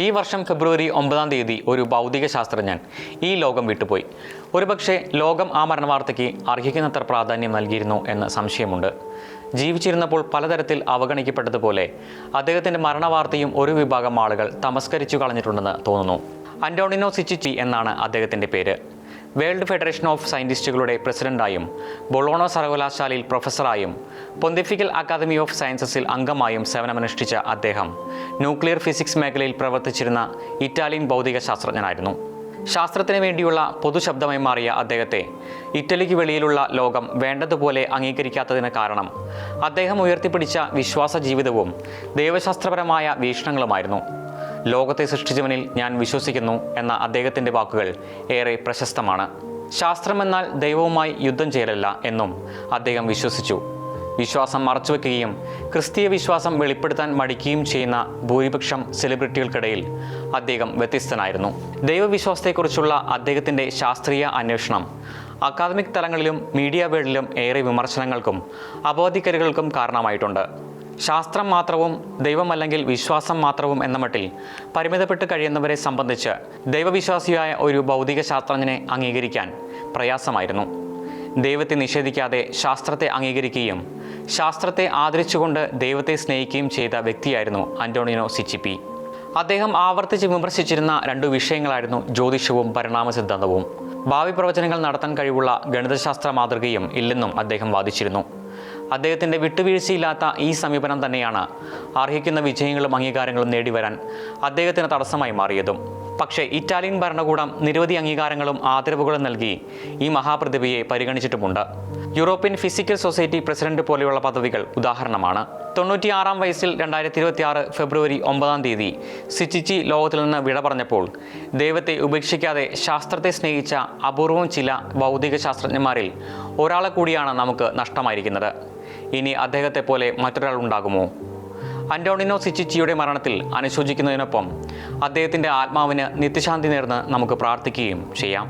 ഈ വർഷം ഫെബ്രുവരി ഒമ്പതാം തീയതി ഒരു ഭൗതിക ശാസ്ത്രജ്ഞൻ ഈ ലോകം വിട്ടുപോയി. ഒരുപക്ഷെ ലോകം ആ മരണവാർത്തയ്ക്ക് അർഹിക്കുന്നത്ര പ്രാധാന്യം നൽകിയിരുന്നു എന്ന് സംശയമുണ്ട്. ജീവിച്ചിരുന്നപ്പോൾ പലതരത്തിൽ അവഗണിക്കപ്പെട്ടതുപോലെ അദ്ദേഹത്തിന്റെ മരണവാർത്തയും ഒരു വിഭാഗം ആളുകൾ തമസ്കരിച്ചു കളഞ്ഞിട്ടുണ്ടെന്ന് തോന്നുന്നു. അന്റോണിനോ സിച്ചിച്ചി എന്നാണ് അദ്ദേഹത്തിന്റെ പേര്. വേൾഡ് ഫെഡറേഷൻ ഓഫ് സയന്റിസ്റ്റുകളുടെ പ്രസിഡന്റായും ബൊളോണോ സർവകലാശാലയിൽ പ്രൊഫസറായും പൊന്തിഫിക്കൽ അക്കാദമി ഓഫ് സയൻസസിൽ അംഗമായും സേവനമനുഷ്ഠിച്ച അദ്ദേഹം ന്യൂക്ലിയർ ഫിസിക്സ് മേഖലയിൽ പ്രവർത്തിച്ചിരുന്ന ഇറ്റാലിയൻ ഭൗതിക ശാസ്ത്രജ്ഞനായിരുന്നു ശാസ്ത്രത്തിന് വേണ്ടിയുള്ള പൊതുശബ്ദമായി മാറിയ അദ്ദേഹത്തെ ഇറ്റലിക്ക് വെളിയിലുള്ള ലോകം വേണ്ടതുപോലെ അംഗീകരിക്കാത്തതിന് കാരണം അദ്ദേഹം ഉയർത്തിപ്പിടിച്ച വിശ്വാസ ജീവിതവും ദൈവശാസ്ത്രപരമായ വീക്ഷണങ്ങളുമായിരുന്നു. ലോകത്തെ സൃഷ്ടിച്ചവനിൽ ഞാൻ വിശ്വസിക്കുന്നു എന്ന അദ്ദേഹത്തിന്റെ വാക്കുകൾ ഏറെ പ്രശസ്തമാണ്. ശാസ്ത്രമെന്നാൽ ദൈവവുമായി യുദ്ധം ചെയ്യലല്ല എന്നും അദ്ദേഹം വിശ്വസിച്ചു. വിശ്വാസം മറച്ചുവെക്കുകയും ക്രിസ്തീയ വിശ്വാസം വെളിപ്പെടുത്താൻ മടിക്കുകയും ചെയ്യുന്ന ഭൂരിപക്ഷം സെലിബ്രിറ്റികൾക്കിടയിൽ അദ്ദേഹം വ്യത്യസ്തനായിരുന്നു. ദൈവവിശ്വാസത്തെക്കുറിച്ചുള്ള അദ്ദേഹത്തിന്റെ ശാസ്ത്രീയ അന്വേഷണം അക്കാദമിക് തലങ്ങളിലും മീഡിയ വേൾഡിലും ഏറെ വിമർശനങ്ങൾക്കും അപവാദിക്കലുകൾക്കും കാരണമായിട്ടുണ്ട്. ശാസ്ത്രം മാത്രവും ദൈവമല്ലെങ്കിൽ വിശ്വാസം മാത്രവും എന്ന മട്ടിൽ പരിമിതപ്പെട്ട് കഴിയുന്നവരെ സംബന്ധിച്ച് ദൈവവിശ്വാസിയായ ഒരു ഭൗതിക ശാസ്ത്രജ്ഞനെ അംഗീകരിക്കാൻ പ്രയാസമായിരുന്നു. ദൈവത്തെ നിഷേധിക്കാതെ ശാസ്ത്രത്തെ അംഗീകരിക്കുകയും ശാസ്ത്രത്തെ ആദരിച്ചുകൊണ്ട് ദൈവത്തെ സ്നേഹിക്കുകയും ചെയ്ത വ്യക്തിയായിരുന്നു അന്റോണിനോ സിച്ചിപ്പി. അദ്ദേഹം ആവർത്തിച്ച് വിമർശിച്ചിരുന്ന രണ്ടു വിഷയങ്ങളായിരുന്നു ജ്യോതിഷവും പരിണാമ സിദ്ധാന്തവും. ഭാവി പ്രവചനങ്ങൾ നടത്താൻ കഴിവുള്ള ഗണിതശാസ്ത്ര മാതൃകയും ഇല്ലെന്നും അദ്ദേഹം വാദിച്ചിരുന്നു. അദ്ദേഹത്തിന്റെ വിട്ടുവീഴ്ചയില്ലാത്ത ഈ സമീപനം തന്നെയാണ് അർഹിക്കുന്ന വിജയങ്ങളും അംഗീകാരങ്ങളും നേടിവരാൻ അദ്ദേഹത്തിന് തടസ്സമായി മാറിയതും. പക്ഷേ ഇറ്റാലിയൻ ഭരണകൂടം നിരവധി അംഗീകാരങ്ങളും ആദരവുകളും നൽകി ഈ മഹാപ്രതിഭയെ പരിഗണിച്ചിട്ടുമുണ്ട്. യൂറോപ്യൻ ഫിസിക്കൽ സൊസൈറ്റി പ്രസിഡന്റ് പോലെയുള്ള പദവികൾ ഉദാഹരണമാണ്. തൊണ്ണൂറ്റിയാറാം വയസ്സിൽ രണ്ടായിരത്തി ഇരുപത്തി ആറ് ഫെബ്രുവരി ഒമ്പതാം തീയതി സിച്ചിച്ചി ലോകത്തിൽ നിന്ന് വിട പറഞ്ഞപ്പോൾ ദൈവത്തെ ഉപേക്ഷിക്കാതെ ശാസ്ത്രത്തെ സ്നേഹിച്ച അപൂർവം ചില ഭൗതിക ശാസ്ത്രജ്ഞന്മാരിൽ ഒരാളെ കൂടിയാണ് നമുക്ക് നഷ്ടമായിരിക്കുന്നത്. ഇനി അദ്ദേഹത്തെ പോലെ മറ്റൊരാൾ ഉണ്ടാകുമോ? അന്റോണിനോ സിച്ചിച്ചിയുടെ മരണത്തിൽ അനുശോചിക്കുന്നതിനൊപ്പം അദ്ദേഹത്തിന്റെ ആത്മാവിന് നിത്യശാന്തി നേർന്ന് നമുക്ക് പ്രാർത്ഥിക്കുകയും ചെയ്യാം.